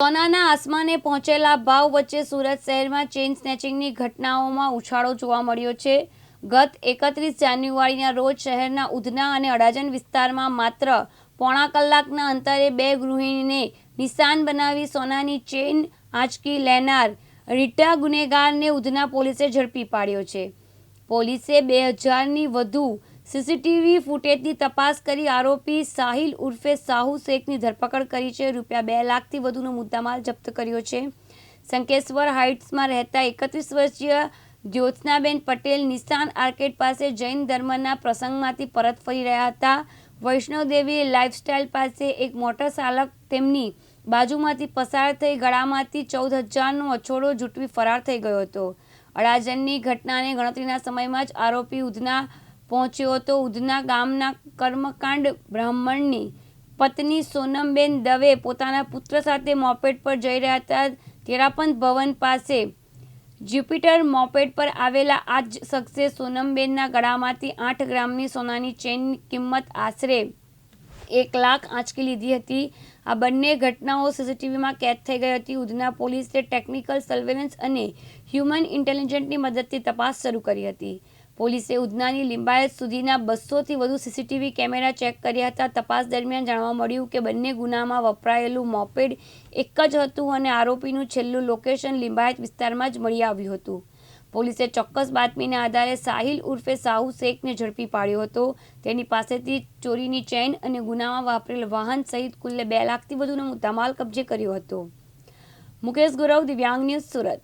સોનાના આસમાને પહોંચેલા ભાવ વચ્ચે સુરત શહેરમાં ચેઇન સ્નેચિંગની ઘટનાઓમાં ઉછાળો જોવા મળ્યો છે. ગત એકત્રીસ જાન્યુઆરીના રોજ શહેરના ઉધના અને અડાજણ વિસ્તારમાં માત્ર પોણા કલાકના અંતરે બે ગૃહિણીને નિશાન બનાવી સોનાની ચેઇન આંચકી લેનાર રીટા ગુનેગારને ઉધના પોલીસે ઝડપી પાડ્યો છે. પોલીસે બે હજારની વધુ સીસીટીવી ફૂટેજની તપાસ કરી આરોપી સાહિલ ઉર્ફે સાહુ શેખની ધરપકડ કરી છે. રૂપિયા બે લાખથી વધુનો મુદ્દામાલ જપ્ત કર્યો છે. સંકેશ્વર હાઇટ્સમાં રહેતા એકત્રીસ વર્ષીય જ્યોત્સનાબેન પટેલ નિશાન આર્કેડ પાસે જૈન ધર્મના પ્રસંગમાંથી પરત ફરી રહ્યા હતા. વૈષ્ણવદેવી લાઇફસ્ટાઇલ પાસે એક મોટર ચાલક તેમની બાજુમાંથી પસાર થઈ ગળામાંથી ચૌદ હજારનો અછોડો જૂટવી ફરાર થઈ ગયો હતો. અડાજણની ઘટનાને ગણતરીના સમયમાં જ આરોપી ઉધના પહોંચ્યો હતો ઉધના ગામના કર્મકાંડ બ્રાહ્મણની પત્ની સોનમબેન દવે પોતાના પુત્ર સાથે મોપેડ પર જઈ રહ્યા હતા તેરાપંથ ભવન પાસે. જ્યુપિટર મોપેડ પર આવેલા આ જ શખ્સે સોનમબેનના ગળામાંથી આઠ ગ્રામની સોનાની ચેનની કિંમત આશરે એક લાખ આંચકી લીધી હતી. આ બંને ઘટનાઓ સીસીટીવીમાં કેદ થઈ ગઈ હતી. ઉધના પોલીસે ટેકનિકલ સર્વેલન્સ અને હ્યુમન ઇન્ટેલિજન્સની મદદથી તપાસ શરૂ કરી હતી. પોલીસે ઉધનાની લિંબાયત સુધીના બસોથી વધુ સીસીટીવી કેમેરા ચેક કર્યા હતા. તપાસ દરમિયાન જાણવા મળ્યું કે બંને ગુનામાં વપરાયેલું મોપેડ એક જ હતું અને આરોપીનું છેલ્લું લોકેશન લિંબાયત વિસ્તારમાં જ મળી આવ્યું હતું. પોલીસે ચોક્કસ બાતમીના આધારે સાહિલ ઉર્ફે સાહુ શેખને ઝડપી પાડ્યો હતો. તેની પાસેથી ચોરીની ચેઇન અને ગુનામાં વાપરેલ વાહન સહિત કુલ્લે બે લાખથી વધુનો મુદ્દામાલ કબજે કર્યો હતો. મુકેશ ગુરવ, દિવ્યાંગ ન્યૂઝ સુરત.